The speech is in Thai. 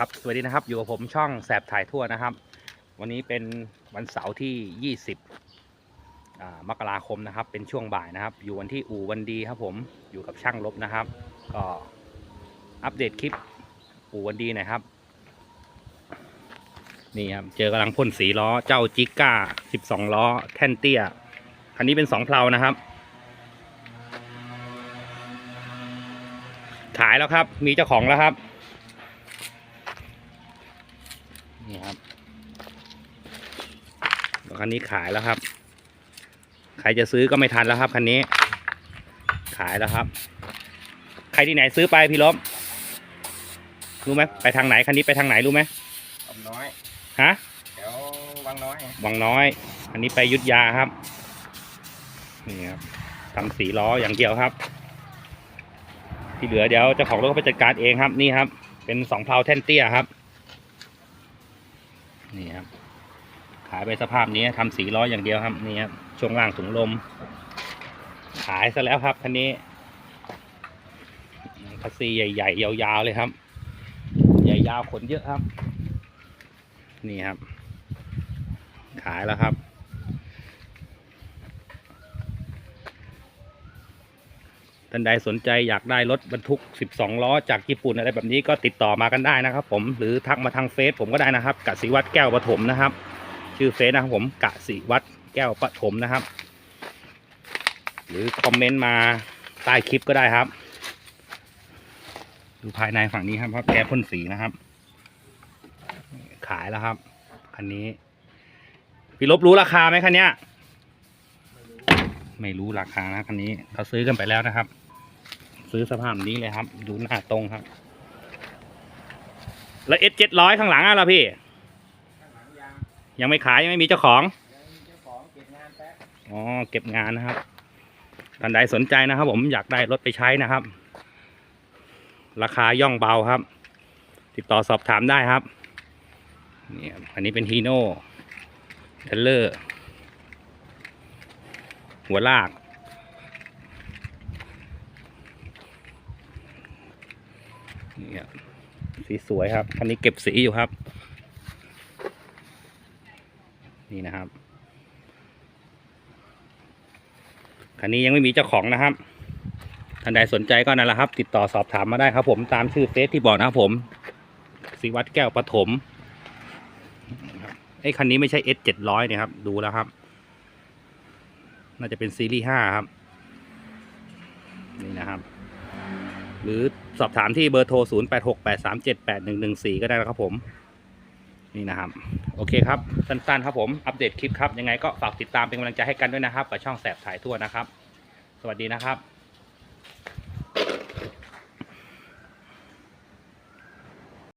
ครับสวัสดีนะครับ อยู่กับผมช่องแสบถ่ายทั่วนะครับ วันนี้เป็นวันเสาร์ที่ 20 มกราคมนะครับ เป็นช่วงบ่ายนะครับ อยู่วันที่อู่วันดีครับผมอยู่กับช่างลบนะครับ ก็อัปเดตคลิปอู่วันดีหน่อยครับ นี่ครับเจอกำลังพ่นสีล้อเจ้าจิก้า 12 ล้อแท่นเตี้ย คันนี้เป็นสองเพลานะครับ ขายแล้วครับมีเจ้าของแล้วครับ นี่ครับรถคันนี้ขายแล้วครับ ใครจะซื้อก็ไม่ทันแล้วครับคันนี้ ขายแล้วครับ ใครที่ไหนซื้อไปพี่ลบรู้ไหมไปทางไหนคันนี้ไปทางไหนรู้ไหมอมน้อยฮะแถววังน้อยวังน้อย อันนี้ไปยุทธยาครับนี่ครับทำสีล้ออย่างเดียวครับ ที่เหลือเดี๋ยวเจ้าของรถเขาไปจัดการเองครับนี่ครับ เป็นสองเพลาแท่นเตี้ยครับ นี่ครับ ขายไปสภาพนี้ทำสีล้ออย่างเดียวครับนี่ครับช่วงล่างถุงลม ขายซะแล้วครับคันนี้คัสซีใหญ่ๆยาวๆเลยครับ ใหญ่ยาวขนเยอะครับ นี่ครับ ขายแล้วครับ ท่านใดสนใจอยากได้รถบรรทุก 12 ล้อจากญี่ปุ่นอะไรแบบนี้ก็ติดต่อมากันได้นะครับ ผมหรือทักมาทางเฟซผมก็ได้นะครับกสิวัตรแก้วปฐมนะครับ ชื่อเฟซนะครับผมกสิวัตรแก้วปฐมนะครับ หรือคอมเมนต์มาใต้คลิปก็ได้ครับ ดูภายในฝั่งนี้ครับเพราะแก้พ่นสีนะครับ ขายแล้วครับคันนี้พี่ลบรู้ราคาไหมคันเนี้ยไม่รู้ราคานะคันนี้เขาซื้อกันไปแล้วนะครับ ซื้อสภาพนี้เลยครับ ดูหน้าตรงครับ แล้วเอสเจ็ดร้อยข้างหลังอะล่ะพี่ข้างหลังยางยังไม่ขายยังไม่มีเจ้าของอ๋อเก็บงานนะครับท่านใดสนใจนะครับ ผมอยากได้รถไปใช้นะครับ ราคาย่องเบาครับ ติดต่อสอบถามได้ครับนี่ครับอันนี้เป็นฮีโน่เทเลอร์ หัวลาก นี่ครับสีสวยครับคันนี้เก็บสีอยู่ครับ นี่นะครับคันนี้ยังไม่มีเจ้าของนะครับท่านใดสนใจก็นั่นแหละครับ ติดต่อสอบถามมาได้ครับ ผมตามชื่อเฟซที่บอกนะครับผมสิวัตรแก้วปฐมไอ้ยคันนี้ไม่ใช่ S เจ็ดร้อยเนี่ยครับ ดูแล้วครับ น่าจะเป็นซีรีส์ห้าครับ นี่นะครับ หรือสอบถามที่เบอร์โทร 0 8 6 8 3 7 8 1 1 4 ก็ได้นะครับผมนี่นะครับ โอเคครับ สั้นๆครับผมอัปเดตคลิปครับ ยังไงก็ฝากติดตามเป็นกำลังใจให้กันด้วยนะครับ กับช่องแสบถ่ายทั่วนะครับ สวัสดีนะครับ